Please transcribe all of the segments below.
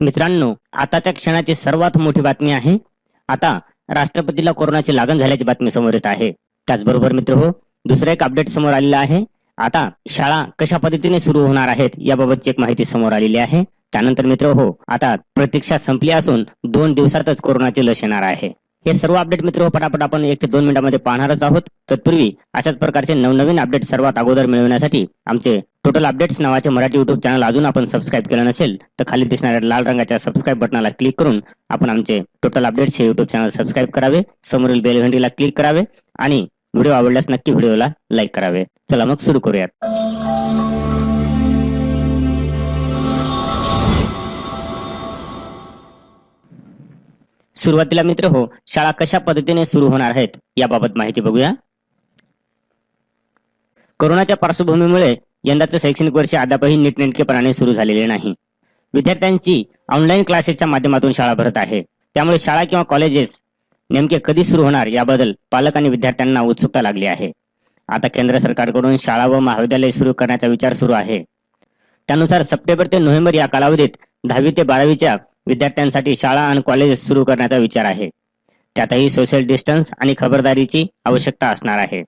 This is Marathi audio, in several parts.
मित्रांनो आताच्या क्षणाची सर्वात मोठी बातमी आहे. आता राष्ट्रपतीला कोरोनाची लागण झाल्याची बातमी समोर येत आहे. त्याचबरोबर मित्र हो दुसरं एक अपडेट समोर आलेलं आहे. आता शाळा कशा पद्धतीने सुरू होणार आहेत याबाबतची एक माहिती समोर आलेली आहे. त्यानंतर मित्र हो आता प्रतीक्षा संपली असून दोन दिवसातच कोरोनाची लस येणार आहे. हे सर्व अपडेट मित्र हो, पटापट आपण एक ते दोन मिनिटांमध्ये पाहणारच आहोत. तत्पूर्वी अशाच प्रकारचे नवनवीन अपडेट सर्वात अगोदर मिळवण्यासाठी आमचे टोटल अपडेट्स नावाचे मराठी युट्यूब चॅनल अजून आपण सबस्क्राईब केलं नसेल तर खाली दिसणाऱ्या लाल रंगाच्या सबस्क्राईब बटनाला क्लिक करून आपण आमचे टोटल अपडेट्स हे युट्यूब चॅनल सबस्क्राईब करावे समोरील बेल घंटीला क्लिक करावे आणि व्हिडिओ आवडल्यास नक्की व्हिडिओला लाईक करावे. चला मग सुरू करूयात. सुरुवातीला मित्र हो शाळा कशा पद्धतीने सुरू होणार आहेत याबाबत माहिती बघूया. कोरोनाच्या पार्श्वभूमीमुळे यंदाचं शैक्षणिक वर्ष अद्यापही नीटनेटकेपणाने सुरू झालेले नाही. विद्यार्थ्यांची ऑनलाईन क्लासेसच्या माध्यमातून शाळा भरत आहे. त्यामुळे शाळा किंवा कॉलेजेस नेमके कधी सुरू होणार याबद्दल पालक आणि विद्यार्थ्यांना उत्सुकता लागली आहे. आता केंद्र सरकारकडून शाळा व महाविद्यालय सुरू करण्याचा विचार सुरू आहे. त्यानुसार सप्टेंबर ते नोव्हेंबर या कालावधीत दहावी ते बारावीच्या विद्यार्थ्यांसाठी शाळा आणि कॉलेज सुरू करण्याचा विचार आहे. त्यातही सोशल डिस्टन्स आणि खबरदारीची आवश्यकता असणार आहे.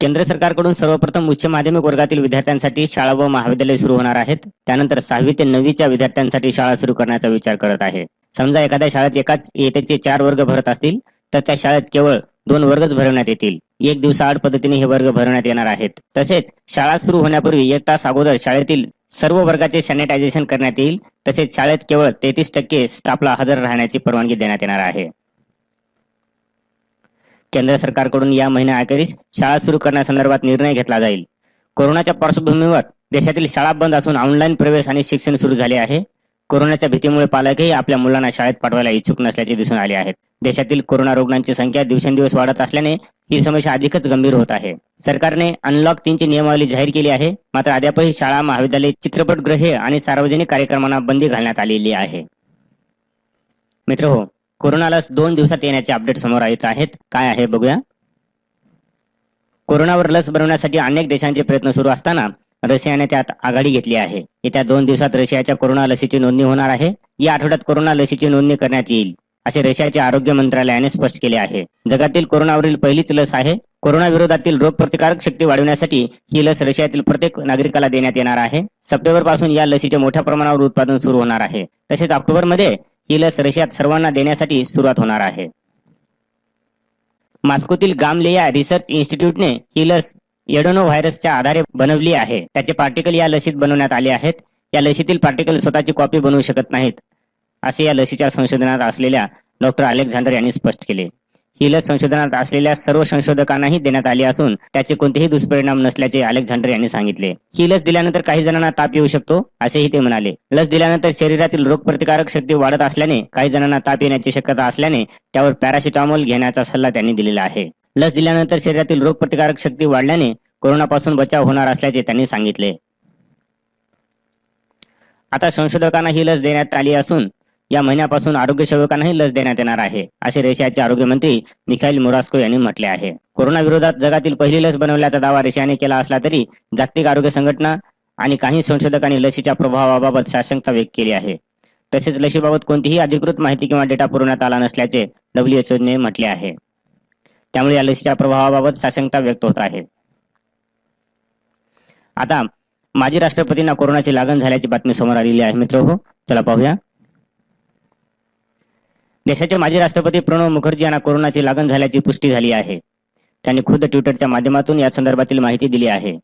केंद्र सरकारकडून सर्वप्रथम उच्च माध्यमिक वर्गातील विद्यार्थ्यांसाठी शाळा व महाविद्यालय सुरू होणार आहेत. त्यानंतर सहावी ते नववीच्या विद्यार्थ्यांसाठी शाळा सुरू करण्याचा विचार करत आहे. समजा एखाद्या शाळेत एकाच येत्याचे चार वर्ग भरत असतील तर त्या शाळेत केवळ दोन वर्गच भरवण्यात येतील. एक दिवसाआड पद्धतीने हे वर्ग भरवण्यात येणार आहेत. तसेच शाळा सुरू होण्यापूर्वी एक तास अगोदर शाळेतील सर्व वर्गाचे सॅनिटायझेशन करण्यात येईल. तसेच शाळेत केवळ तेहतीस टक्के स्टाफला हजर राहण्याची परवानगी देण्यात येणार आहे. केंद्र सरकारकडून या महिन्याअखेरीस शाळा सुरू करण्यासंदर्भात निर्णय घेतला जाईल. कोरोनाच्या पार्श्वभूमीवर देशातील शाळा बंद असून ऑनलाईन प्रवेश आणि शिक्षण सुरू झाले आहे. कोरोनाच्या भीतीमुळे पालकही आपल्या मुलांना शाळेत पाठवायला इच्छुक नसल्याचे दिसून आले आहेत. देशातील कोरोना रुग्णांची संख्या दिवसेंदिवस वाढत असल्याने ही समस्या अधिकच गंभीर होत आहे. सरकारने अनलॉक तीनची नियमावली जाहीर केली आहे. मात्र अद्यापही शाळा महाविद्यालय चित्रपटगृहे आणि सार्वजनिक कार्यक्रमांना बंदी घालण्यात आलेली आहे. मित्र हो कोरोना लस दोन दिवसात येण्याचे अपडेट समोर येत आहेत. काय आहे बघूया. कोरोनावर लस बनवण्यासाठी अनेक देशांचे प्रयत्न सुरू असताना रशियाने त्यात आघाडी घेतली आहे. येत्या दोन दिवसात रशियाच्या कोरोना लसीची नोंदणी होणार आहे. या आठवड्यात कोरोना लसीची नोंदणी करण्यात येईल असे रशियाचे आरोग्य मंत्रालयाने स्पष्ट केले आहे. जगातील कोरोनावरील पहिलीच लस आहे. कोरोना विरोधातील रोगप्रतिकारक शक्ती वाढवण्यासाठी ही लस रशियातील प्रत्येक नागरिकाला देण्यात येणार आहे. सप्टेंबरपासून या लसीचे मोठ्या प्रमाणावर उत्पादन सुरू होणार आहे. तसेच ऑक्टोबरमध्ये ही लस रशियात सर्वांना देण्यासाठी सुरुवात होणार आहे. मास्कोतील गामलेया रिसर्च इन्स्टिट्यूटने ही लस एडोनो व्हायरसच्या आधारे बनवली आहे. त्याचे पार्टिकल या लसीत बनवण्यात आले आहेत. या लसीतील पार्टिकल स्वतःची कॉपी बनवू शकत नाहीत असे या लसीच्या संशोधनात असलेल्या डॉक्टर अलेक्झांडर यांनी स्पष्ट केले. ही लस संशोधनात असलेल्या सर्व संशोधकांनाही देण्यात आली असून त्याचे कोणतेही दुष्परिणाम नसल्याचे अलेक्झांडर यांनी सांगितले. ही लस दिल्यानंतर काही जणांना ताप येऊ शकतो असेही ते म्हणाले. लस दिल्यानंतर शरीरातील रोगप्रतिकारक शक्ती वाढत असल्याने काही जणांना ताप येण्याची शक्यता असल्याने त्यावर पॅरासिटामॉल घेण्याचा सल्ला त्यांनी दिलेला आहे. लस दिल्यानंतर शरीरातील रोगप्रतिकारक शक्ती वाढल्याने कोरोनापासून बचाव होणार असल्याचे त्यांनी सांगितले. आता संशोधकांना ही लस देण्यात आली असून या महिन्यापासून आरोग्य सेवकांनाही लस देण्यात येणार आहे असे रशियाचे आरोग्यमंत्री मिखाईल मोरास्को यांनी म्हटले आहे. कोरोना विरोधात जगातील पहिली लस बनवल्याचा दावा रशियाने केला असला तरी जागतिक आरोग्य संघटना आणि काही संशोधकांनी लसीच्या प्रभावाबाबत साशंकता व्यक्त केली आहे. तसेच लसीबाबत कोणतीही अधिकृत माहिती किंवा डेटा पुरवण्यात आला नसल्याचे डब्ल्यूएचओने म्हटले आहे. त्यामुळे या लसीच्या प्रभावाबाबत साशंकता व्यक्त होत आहे. आता माजी राष्ट्रपतींना कोरोनाची लागण झाल्याची बातमी समोर आलेली आहे. मित्र हो चला पाहूया. देशाचे माजी राष्ट्रपती प्रणव मुखर्जी यांना कोरोनाची लागण झाल्याची पुष्टी झाली आहे. त्यांनी खुद्द ट्विटरच्या माध्यमातून या संदर्भातील माहिती दिली आहे.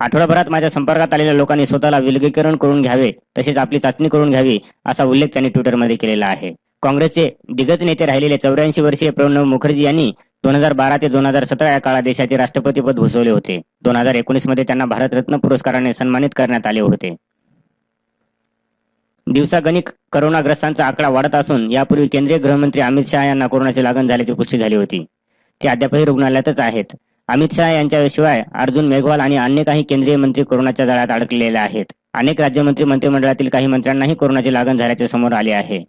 आठवडाभरात माझ्या संपर्कात आलेल्या लोकांनी स्वतःला विलगीकरण करून घ्यावे तसेच आपली चाचणी करून घ्यावी असा उल्लेख त्यांनी ट्विटरमध्ये केलेला आहे. काँग्रेसचे दिग्गज नेते राहिलेले चौऱ्याऐंशी वर्षीय प्रणव मुखर्जी यांनी दोन हजार बारा ते दोन हजार सतरा या काळात देशाचे राष्ट्रपतीपद भूषवले होते. दोन हजार एकोणीसमध्ये त्यांना भारतरत्न पुरस्काराने सन्मानित करण्यात आले होते. दिवसागणिक करोनाग्रस्तांचा आकडा वाढत असून यापूर्वी केंद्रीय गृहमंत्री अमित शहा यांना कोरोनाची लागण झाल्याची पुष्टी झाली होती. ते अद्यापही रुग्णालयातच आहेत. अमित शहा यांच्याशिवाय अर्जुन मेघवाल आणि अन्य काही केंद्रीय मंत्री कोरोनाच्या जाळ्यात अडकलेले आहेत. अनेक राज्यमंत्री मंत्रिमंडळातील काही मंत्र्यांनाही कोरोनाची लागण झाल्याचे समोर आले आहे.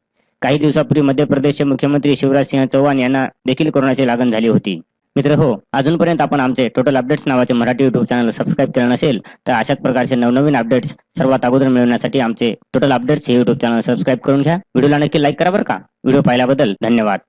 काही दिवसापूर्वी मध्य प्रदेशचे मुख्यमंत्री शिवराज सिंह चौहान यांना देखील कोरोनाची लागण झाली होती. मित्र हो अजूनपर्यंत आपण आमचे टोटल अपडेट्स नावाचे मराठी युट्यूब चॅनल सबस्क्राईब केलं नसेल तर अशाच प्रकारचे नवनवीन अपडेट्स सर्वात अगोदर मिळवण्यासाठी आमचे टोटल अपडेट्स हे युट्यूब चॅनल सबस्क्राईब करून घ्या. व्हिडिओला नक्की लाईक करा बरं का? व्हिडिओ पाहिल्याबद्दल धन्यवाद.